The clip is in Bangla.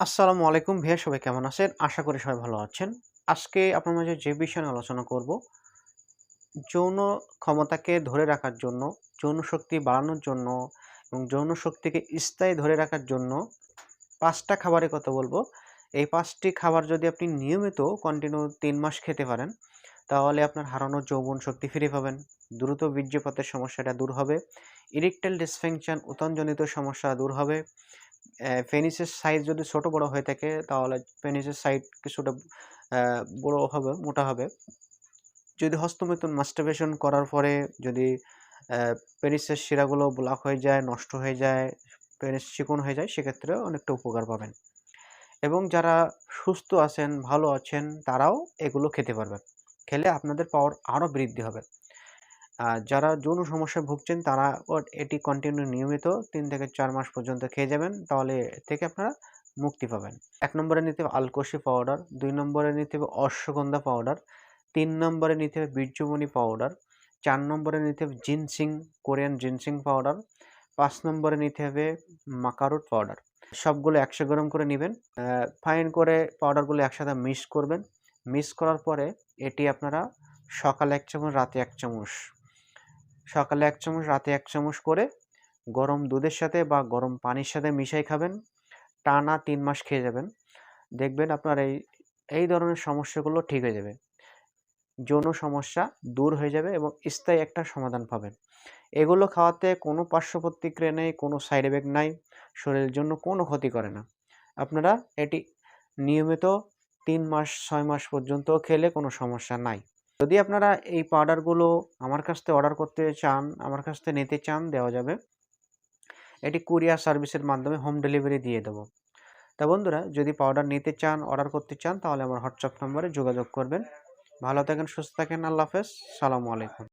আসসালামু আলাইকুম ভাইয়া, সবাই কেমন আছেন? আশা করি সবাই ভালো আছেন। আজকে আপনার মাঝে যে বিষয় নিয়ে আলোচনা করব, যৌন ক্ষমতাকে ধরে রাখার জন্য, যৌন শক্তি বাড়ানোর জন্য এবং যৌন শক্তিকে স্থায়ী ধরে রাখার জন্য পাঁচটা খাবারের কথা বলব। এই পাঁচটি খাবার যদি আপনি নিয়মিত কন্টিনিউ তিন মাস খেতে পারেন, তাহলে আপনার হারানো যৌবন শক্তি ফিরে পাবেন, দ্রুত বীর্যপাতের সমস্যাটা দূর হবে ইরেকটাইল ডিসফাংশন উত্তনজনিত সমস্যা দূর হবে পেনিসের সাইজ যদি ছোট বড় হয়ে থাকে, তাহলে পেনিসের সাইড কিছুটা বড় হবে, মোটা হবে। যদি হস্তমৈথুন মাস্টারবেশন করার পরে যদি পেনিসের শিরাগুলো ব্লক হয়ে যায়, নষ্ট হয়ে যায় পেনিস চিকন হয়ে যায়, সেক্ষেত্রে অনেকটা উপকার পাবেন। এবং যারা সুস্থ আছেন, ভালো আছেন, তারাও এগুলো খেতে পারবেন। খেলে আপনাদের পাওয়ার আরও বৃদ্ধি হবে। যারা যৌন সমস্যায় ভুগছেন তারা এটি কন্টিনিউ নিয়মিত তিন থেকে চার মাস পর্যন্ত খেয়ে যাবেন। তাহলে থেকে আপনারা মুক্তি পাবেন। এক নম্বরে নিতে হবে আলকোষি পাউডার দুই নম্বরে নিতে হবে অশ্বগন্ধা পাউডার তিন নম্বরে নিতে হবে বীর্যমণি পাউডার চার নম্বরে নিতে হবে জিনসিং, কোরিয়ান জিনসিং পাউডার পাঁচ নম্বরে নিতে হবে মাকারুট পাউডার সবগুলো একশো গ্রাম করে নেবেন। ফাইন করে পাউডারগুলো একসাথে মিক্স করবেন। মিক্স করার পরে এটি আপনারা সকালে এক চামচ, রাতে এক চামচ সকালে এক চামচ, রাতে এক চামচ করে গরম দুধের সাথে বা গরম পানির সাথে মিশাই খাবেন। টানা তিন মাস খেয়ে যাবেন। দেখবেন আপনার এই এই ধরনের সমস্যাগুলো ঠিক হয়ে যাবে। যৌন সমস্যা দূর হয়ে যাবে এবং স্থায়ী একটা সমাধান পাবেন। এগুলো খাওয়াতে কোনো পার্শ্ব প্রতিক্রিয়া নেই, কোনো সাইড এফেক্ট নাই, শরীরের জন্য কোনো ক্ষতি করে না। আপনারা এটি নিয়মিত তিন মাস, ছয় মাস পর্যন্ত খেলে কোনো সমস্যা নাই। যদি আপনারা এই পাউডারগুলো আমার কাছ থেকে অর্ডার করতে চান, আমার কাছ থেকে নিতে চান, দেওয়া যাবে। এটি কুরিয়ার সার্ভিসের মাধ্যমে হোম ডেলিভারি দিয়ে দেবো। তা বন্ধুরা, যদি পাউডার নিতে চান অর্ডার করতে চান, তাহলে আমার হোয়াটসঅ্যাপ নম্বরে যোগাযোগ করবেন। ভালো থাকেন, সুস্থ থাকেন, আল্লাহ হাফেজ। সালামু আলাইকুম।